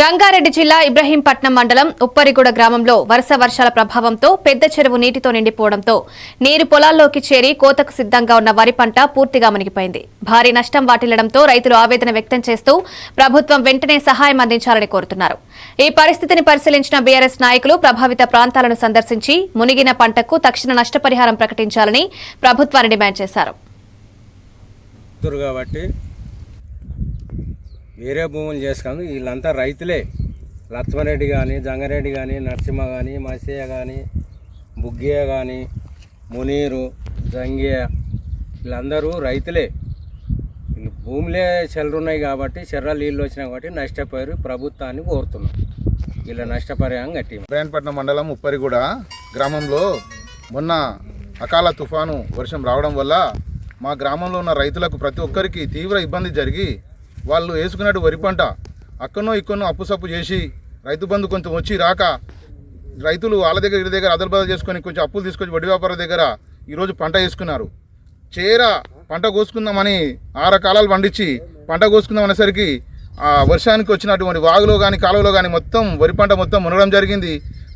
రంగారెడ్డి జిల్లా ఇబ్రహీంపట్నం మండలం ఉప్పరిగూడ గ్రామంలో వరుస వర్షాల ప్రభావంతో పెద్ద చెరువు నీటితో నిండిపోవడంతో నీరు పొలాల్లోకి చేరి కోతకు సిద్ధంగా ఉన్న వరి పంట పూర్తిగా మునిగిపోయింది. భారీ నష్టం వాటిల్లడంతో రైతులు ఆవేదన వ్యక్తం చేస్తూ ప్రభుత్వం వెంటనే సహాయం అందించాలని కోరుతున్నారు. ఈ పరిస్థితిని పరిశీలించిన బీఆర్ఎస్ నాయకులు ప్రభావిత ప్రాంతాలను సందర్శించి మునిగిన పంటకు తక్షణ నష్టపరిహారం ప్రకటించాలని ప్రభుత్వాన్ని డిమాండ్ చేశారు. వేరే భూములు చేసుకుంది వీళ్ళంతా రైతులే. లక్ష్మణరెడ్డి కానీ జంగారెడ్డి కానీ నరసింహ కానీ మసయ్య కానీ బుగ్గయ్య కానీ మునీరు జంగియ వీళ్ళందరూ రైతులే. వీళ్ళు భూములే చెల్లరున్నాయి కాబట్టి చెర్ర నీళ్ళు వచ్చినాయి కాబట్టి నష్టపోయారు. ప్రభుత్వాన్ని కోరుతున్నాం. వీళ్ళ నష్టపరిహారం కట్టి ఇబ్రాహీంపట్నం మండలం ఉప్పరిగూడ గ్రామంలో మొన్న అకాల తుఫాను వర్షం రావడం వల్ల మా గ్రామంలో ఉన్న రైతులకు ప్రతి ఒక్కరికి తీవ్ర ఇబ్బంది జరిగి వాళ్ళు వేసుకున్నట్టు వరి పంట అక్కడనో ఇక్కడనో అప్పు సప్పు చేసి రైతు బంధు కొంచెం వచ్చి రాక రైతులు వాళ్ళ దగ్గర వీళ్ళ దగ్గర అదలు బదలు చేసుకొని కొంచెం అప్పులు తీసుకొచ్చి వడ్డీ వ్యాపారం దగ్గర ఈరోజు పంట వేసుకున్నారు. చేర పంట కోసుకుందామని ఆరకాలాలు పండించి పంట కోసుకుందాం అనేసరికి ఆ వర్షానికి వచ్చినటువంటి వాగులో కానీ కాలువలో కానీ మొత్తం వరి పంట మొత్తం మునగడం జరిగింది.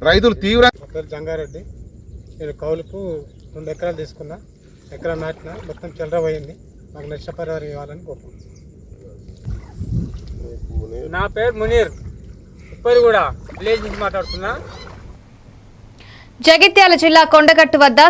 రైతులు తీవ్ర జంగారెడ్డి. నేను కౌలుకు రెండు ఎకరాలు తీసుకున్నా. ఎకరా నాటిన మొత్తం చెల్లరపోయింది నాకు నష్టపరిహారం ఇవ్వాలని కోరుకుంటున్నాను నా పేరు మునీర్. ఉప్పరి కూడా విలేజ్ నుంచి మాట్లాడుతున్నా. జగిత్యాల జిల్లా కొండగట్టు వద్ద